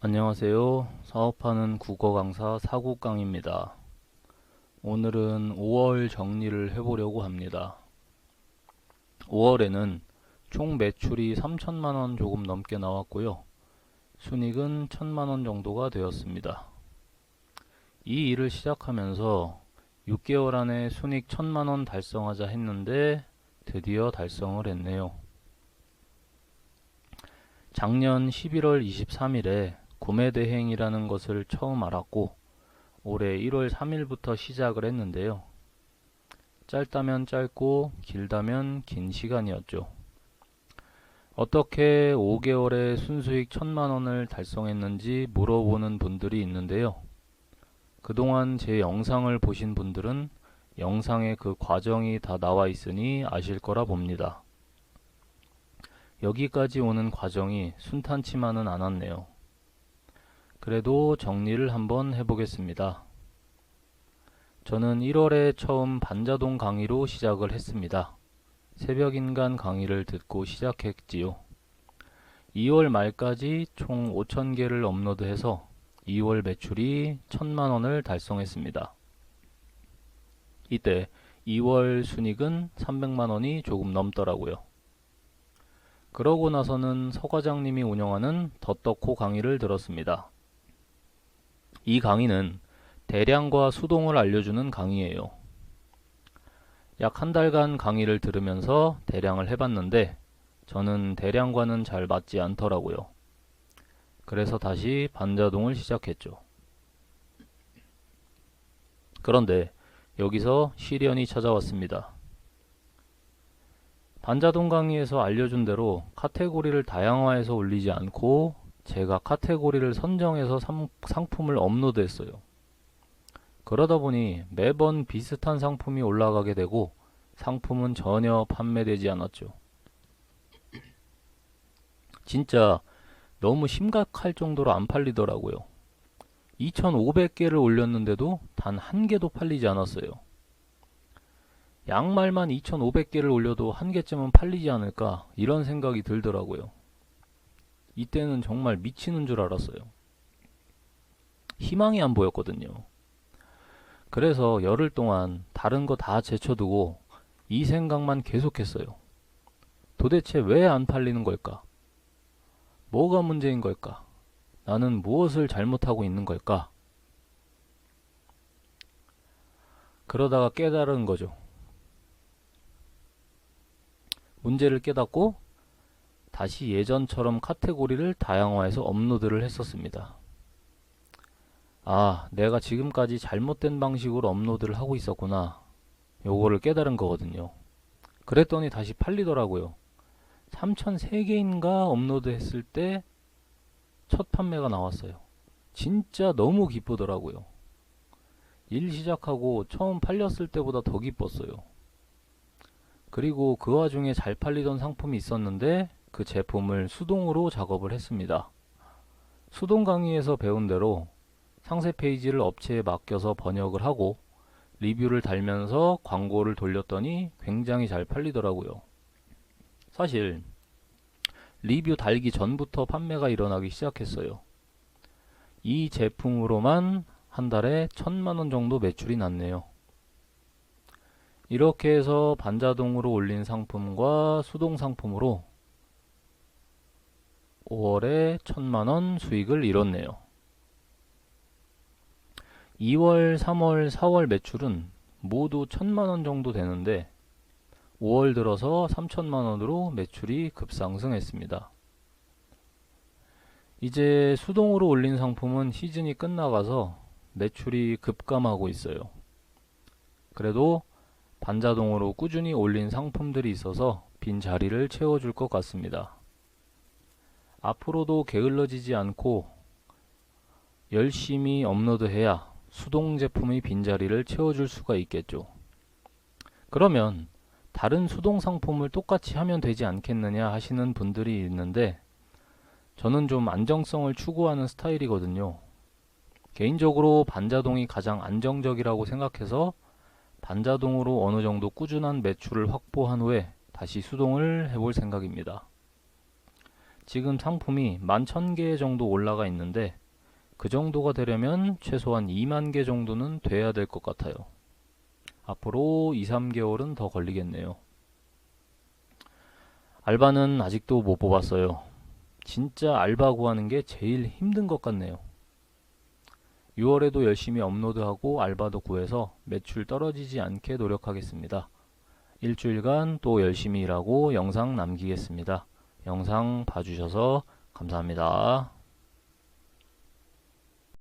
안녕하세요. 사업하는 국어 강사 사국강입니다. 오늘은 5월 정리를 해보려고 합니다. 5월에는 총 매출이 3천만 원 조금 넘게 나왔고요. 순익은 1천만 원 정도가 되었습니다. 이 일을 시작하면서 6개월 안에 순익 1천만 원 달성하자 했는데 드디어 달성을 했네요. 작년 11월 23일에 구매 대행이라는 것을 처음 알았고 올해 1월 3일부터 시작을 했는데요. 짧다면 짧고 길다면 긴 시간이었죠. 어떻게 5개월에 순수익 1000만 원을 달성했는지 물어보는 분들이 있는데요. 그동안 제 영상을 보신 분들은 영상에 그 과정이 다 나와 있으니 아실 거라 봅니다. 여기까지 오는 과정이 순탄치만은 않았네요. 그래도 정리를 한번 해보겠습니다. 저는 1월에 처음 반자동 강의로 시작을 했습니다. 새벽인간 강의를 듣고 시작했지요. 2월 말까지 총 5,000개를 업로드해서 2월 매출이 1,000만 원을 달성했습니다. 이때 2월 순익은 300만 원이 조금 넘더라고요. 그러고 나서는 서 과장님이 운영하는 더떡코 강의를 들었습니다. 이 강의는 대량과 수동을 알려주는 강의예요. 약 한 달간 강의를 들으면서 대량을 해봤는데 저는 대량과는 잘 맞지 않더라고요. 그래서 다시 반자동을 시작했죠. 그런데 여기서 시련이 찾아왔습니다. 반자동 강의에서 알려준 대로 카테고리를 다양화해서 올리지 않고 제가 카테고리를 선정해서 상품을 업로드했어요. 그러다 보니 매번 비슷한 상품이 올라가게 되고 상품은 전혀 판매되지 않았죠. 진짜 너무 심각할 정도로 안 팔리더라고요. 2,500개를 올렸는데도 단 한 개도 팔리지 않았어요. 양말만 2,500개를 올려도 한 개쯤은 팔리지 않을까 이런 생각이 들더라고요. 이때는 정말 미치는 줄 알았어요. 희망이 안 보였거든요. 그래서 열흘 동안 다른 거 다 제쳐두고 이 생각만 계속했어요. 도대체 왜 안 팔리는 걸까? 뭐가 문제인 걸까? 나는 무엇을 잘못하고 있는 걸까? 그러다가 깨달은 거죠. 문제를 깨닫고 다시 예전처럼 카테고리를 다양화해서 업로드를 했었습니다. 아, 내가 지금까지 잘못된 방식으로 업로드를 하고 있었구나. 요거를 깨달은 거거든요. 그랬더니 다시 팔리더라고요. 3003개인가 업로드 했을 때 첫 판매가 나왔어요. 진짜 너무 기쁘더라고요. 일 시작하고 처음 팔렸을 때보다 더 기뻤어요. 그리고 그 와중에 잘 팔리던 상품이 있었는데 그 제품을 수동으로 작업을 했습니다. 수동 강의에서 배운 대로 상세 페이지를 업체에 맡겨서 번역을 하고 리뷰를 달면서 광고를 돌렸더니 굉장히 잘 팔리더라고요. 사실 리뷰 달기 전부터 판매가 일어나기 시작했어요. 이 제품으로만 한 달에 천만원 정도 매출이 났네요. 이렇게 해서 반자동으로 올린 상품과 수동 상품으로 5월에 천만원 수익을 이뤘네요. 2월, 3월, 4월 매출은 모두 천만원 정도 되는데 5월 들어서 3천만원으로 매출이 급상승했습니다. 이제 수동으로 올린 상품은 시즌이 끝나가서 매출이 급감하고 있어요. 그래도 반자동으로 꾸준히 올린 상품들이 있어서 빈 자리를 채워줄 것 같습니다. 앞으로도 게을러지지 않고 열심히 업로드해야 수동 제품의 빈자리를 채워줄 수가 있겠죠. 그러면 다른 수동 상품을 똑같이 하면 되지 않겠느냐 하시는 분들이 있는데 저는 좀 안정성을 추구하는 스타일이거든요. 개인적으로 반자동이 가장 안정적이라고 생각해서 반자동으로 어느 정도 꾸준한 매출을 확보한 후에 다시 수동을 해볼 생각입니다. 지금 상품이 11,000개 정도 올라가 있는데 그 정도가 되려면 최소한 2만 개 정도는 돼야 될 것 같아요. 앞으로 2, 3개월은 더 걸리겠네요. 알바는 아직도 못 뽑았어요. 진짜 알바 구하는 게 제일 힘든 것 같네요. 6월에도 열심히 업로드하고 알바도 구해서 매출 떨어지지 않게 노력하겠습니다. 일주일간 또 열심히 일하고 영상 남기겠습니다. 영상 봐주셔서 감사합니다.